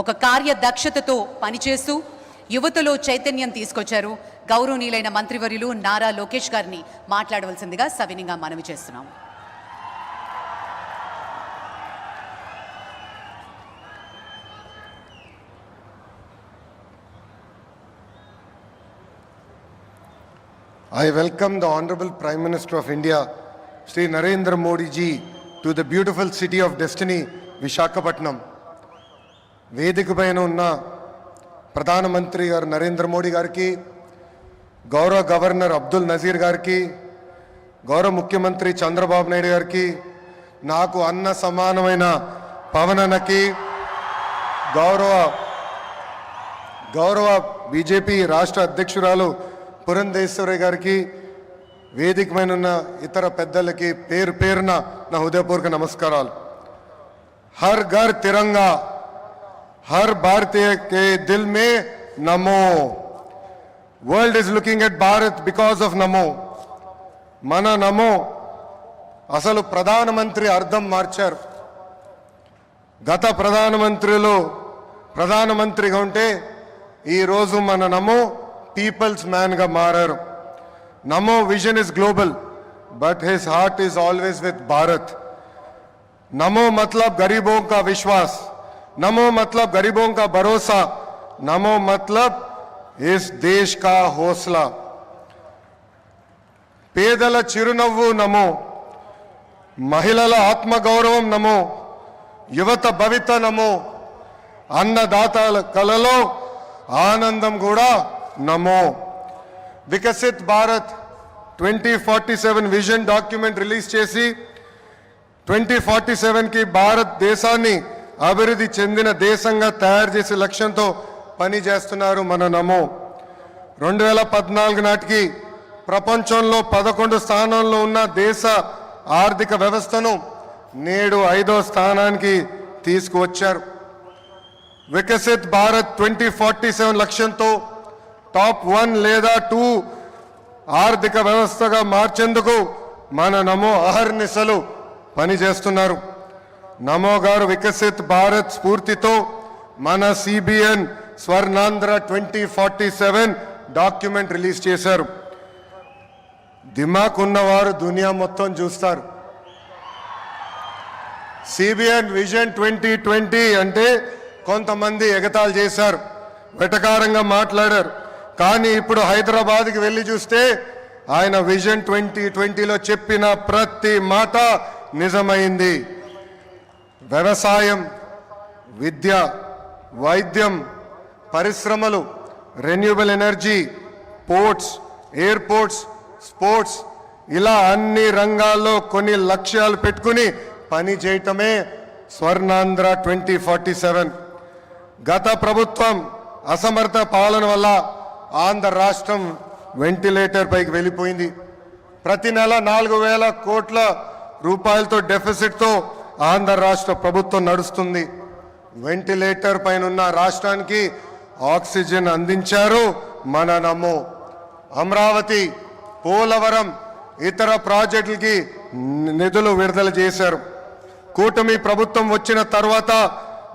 ఒక కార్యదక్షతతో పనిచేస్తూ యువతలో చైతన్యం తీసుకొచ్చారు గౌరవనీయులైన మంత్రివర్యులు నారా లోకేష్ గారిని మాట్లాడవలసిందిగా సవినిగా మనవి చేస్తున్నాం I welcome the Honorable Prime Minister of India, Sri Narendra Modi ji, to the beautiful city of destiny, Vishakhapatnam. వేదిక పైన ఉన్న ప్రధానమంత్రి గారు నరేంద్ర మోడీ గారికి గౌరవ గవర్నర్ అబ్దుల్ నజీర్ గారికి గౌరవ ముఖ్యమంత్రి చంద్రబాబు నాయుడు గారికి నాకు అన్న సమానమైన పవననకి గౌరవ గౌరవ బీజేపీ రాష్ట్ర అధ్యక్షురాలు పురంధేశ్వరి గారికి వేదికమైన ఉన్న ఇతర పెద్దలకి పేరు పేరున నా హృదయపూర్వక నమస్కారాలు. Har Ghar Tiranga her Bharatiya K Dil May Namo world is looking at Bharat because of Namo మన నమో అసలు ప్రధానమంత్రి అర్థం మార్చారు గత ప్రధానమంత్రిలో ప్రధానమంత్రిగా ఉంటే ఈరోజు మన నమో పీపుల్స్ మ్యాన్గా మారారు Namo vision is global but his heart is always with Bharat Namo मतलब गरीबों का विश्वास नमो मतलब गरीबों का भरोसा नमो मतलब इस देश का हौसला పేదల చిరునవ్వు నమో మహిళల ఆత్మగౌరవం నమో యువత భవిత నమో అన్నదాతల కలలో ఆనందం కూడా Namo Viksit Bharat twenty forty seven vision document release చేసి ట్వంటీ ఫార్టీ సెవెన్కి భారతదేశాన్ని అభివృద్ధి చెందిన దేశంగా తయారు చేసే లక్ష్యంతో పనిచేస్తున్నారు మన నమో. రెండు వేల పద్నాలుగు నాటికి ప్రపంచంలో పదకొండు స్థానంలో ఉన్న దేశ ఆర్థిక వ్యవస్థను నేడు ఐదో స్థానానికి తీసుకువచ్చారు. Viksit Bharat twenty forty seven లక్ష్యంతో టాప్ వన్ లేదా టూ ఆర్థిక వ్యవస్థగా మార్చేందుకు మన నమో అహర్నిశలు పనిచేస్తున్నారు. నమో గారు వికసిత్ భారత్ స్ఫూర్తితో మన CBN Swarnandhra twenty forty seven document release చేశారు. దిమాక్ ఉన్నవారు దునియా మొత్తం చూస్తారు. సిబిఎన్ విజన్ ట్వంటీ ట్వంటీ అంటే కొంతమంది ఎగతాళి చేశారు. వెటకారంగా మాట్లాడారు. కానీ ఇప్పుడు హైదరాబాద్కి వెళ్ళి చూస్తే ఆయన విజన్ ట్వంటీ ట్వంటీలో చెప్పిన ప్రతి మాట నిజమైంది. వ్యవసాయం విద్య వైద్యం పరిశ్రమలు renewable energy ports airports sports ఇలా అన్ని రంగాల్లో కొన్ని లక్ష్యాలు పెట్టుకుని పని చేయటమే స్వర్ణాంధ్ర ట్వంటీ ఫార్టీ సెవెన్. గత ప్రభుత్వం అసమర్థ పాలన వల్ల ఆంధ్ర రాష్ట్రం వెంటిలేటర్ పైకి వెళ్ళిపోయింది. ప్రతి నెల నాలుగు వేల కోట్ల రూపాయలతో డెఫిసిట్తో ఆంధ్ర రాష్ట్ర ప్రభుత్వం నడుస్తుంది. వెంటిలేటర్ పైన ఉన్న రాష్ట్రానికి ఆక్సిజన్ అందించారు మన నమో. అమరావతి పోలవరం ఇతర ప్రాజెక్టులకి నిధులు విడుదల చేశారు. కూటమి ప్రభుత్వం వచ్చిన తర్వాత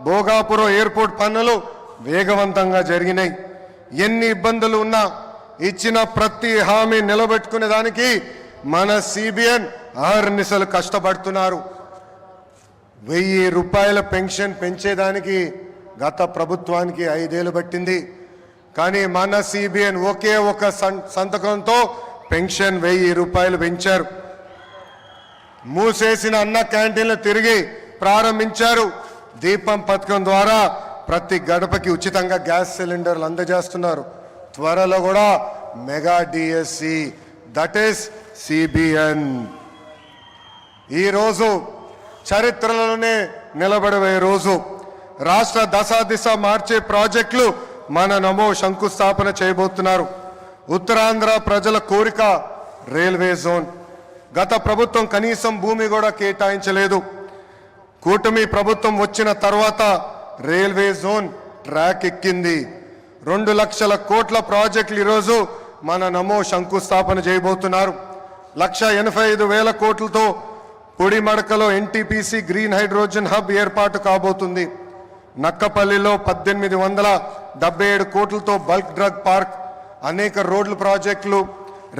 భోగాపురం ఎయిర్పోర్ట్ పనులు వేగవంతంగా జరిగినాయి. ఎన్ని ఇబ్బందులు ఉన్నా ఇచ్చిన ప్రతి హామీ నిలబెట్టుకునే దానికి మన సిబిఎన్ అహర్నిశలు కష్టపడుతున్నారు. వెయ్యి రూపాయల పెన్షన్ పెంచేదానికి గత ప్రభుత్వానికి ఐదేళ్ళు పట్టింది. కానీ మన సిబిఎన్ ఒకే ఒక సంతకంతో పెన్షన్ వెయ్యి రూపాయలు పెంచారు. మూసేసిన అన్న క్యాంటీన్లు తిరిగి ప్రారంభించారు. దీపం పథకం ద్వారా ప్రతి గడపకి ఉచితంగా గ్యాస్ సిలిండర్లు అందజేస్తున్నారు. త్వరలో కూడా mega DSC that is CBN. ఈరోజు చరిత్రలోనే నిలబడబోయే రోజు. రాష్ట్ర దశా దిశ మార్చే ప్రాజెక్టులు మన నమో శంకుస్థాపన చేయబోతున్నారు. ఉత్తరాంధ్ర ప్రజల కోరిక రైల్వే జోన్. గత ప్రభుత్వం కనీసం భూమి కూడా కేటాయించలేదు. కూటమి ప్రభుత్వం వచ్చిన తర్వాత రైల్వే జోన్ ట్రాక్ ఎక్కింది. రెండు లక్షల కోట్ల ప్రాజెక్టులు ఈరోజు మన నమో శంకుస్థాపన చేయబోతున్నారు. లక్ష ఎనభై ఐదు వేల కోట్లతో పొడిమడకలో ఎన్టీపీసీ గ్రీన్ హైడ్రోజన్ హబ్ ఏర్పాటు కాబోతుంది. నక్కపల్లిలో పద్దెనిమిది వందల డెబ్బై ఏడు కోట్లతో బల్క్ డ్రగ్ పార్క్ అనేక రోడ్లు ప్రాజెక్టులు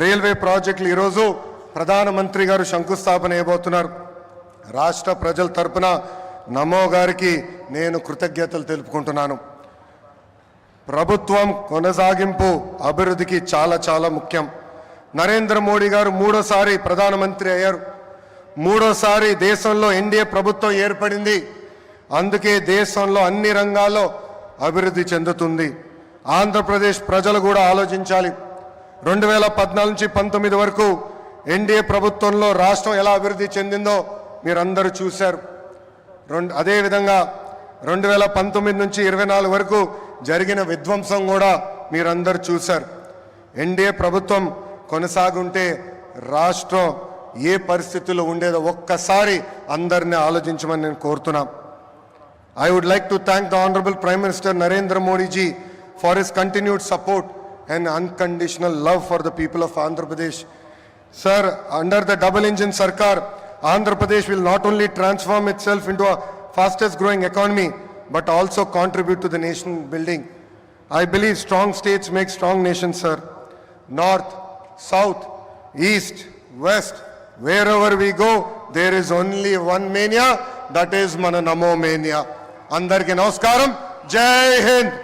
రైల్వే ప్రాజెక్టులు ఈరోజు ప్రధానమంత్రి గారు శంకుస్థాపన చేయబోతున్నారు రాష్ట్ర ప్రజల తరపున నమో గారికి నేను కృతజ్ఞతలు తెలుపుకుంటున్నాను. ప్రభుత్వం కొనసాగింపు అభివృద్ధికి చాలా చాలా ముఖ్యం. నరేంద్ర మోడీ గారు మూడోసారి ప్రధానమంత్రి అయ్యారు. మూడోసారి దేశంలో ఎన్డీఏ ప్రభుత్వం ఏర్పడింది. అందుకే దేశంలో అన్ని రంగాల్లో అభివృద్ధి చెందుతుంది. ఆంధ్రప్రదేశ్ ప్రజలు కూడా ఆలోచించాలి. రెండు వేల పద్నాలుగు నుంచి పంతొమ్మిది వరకు ఎన్డీఏ ప్రభుత్వంలో రాష్ట్రం ఎలా అభివృద్ధి చెందిందో మీరందరూ చూశారు. రెండు అదేవిధంగా రెండు వేల పంతొమ్మిది నుంచి ఇరవై నాలుగు వరకు జరిగిన విధ్వంసం కూడా మీరందరూ చూశారు. ఎన్డీఏ ప్రభుత్వం కొనసాగుంటే రాష్ట్రం ఏ పరిస్థితుల్లో ఉండేదో ఒక్కసారి అందరినీ ఆలోచించమని నేను కోరుతున్నా I would like to thank the Honorable Prime Minister Narendra Modi ji for his continued support and unconditional love for the people of Andhra Pradesh. Sir, under the double engine Sarkar, Andhra Pradesh will not only transform itself into a fastest growing economy, but also contribute to the nation building. I believe strong states make strong nations, sir. North, South, wear ever we go there is only one mania that is మన Namo mania అందరికీ నమస్కారం. జై Hind.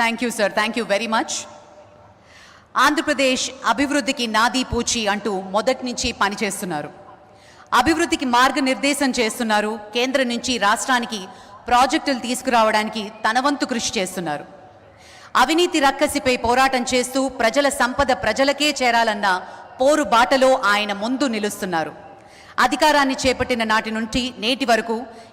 Thank you sir thank you very much Andhra Pradesh అభివృద్ధికి నాది పూచి అంటూ మొదటి నుంచి పనిచేస్తున్నారు అభివృద్ధికి మార్గనిర్దేశం చేస్తున్నారు. కేంద్రం నుంచి రాష్ట్రానికి ప్రాజెక్టులు తీసుకురావడానికి తన వంతు కృషి చేస్తున్నారు. అవినీతి రక్కసిపై పోరాటం చేస్తూ ప్రజల సంపద ప్రజలకే చేరాలన్న పోరు బాటలో ఆయన ముందు నిలుస్తున్నారు. అధికారాన్ని చేపట్టిన నాటి నుండి నేటి వరకు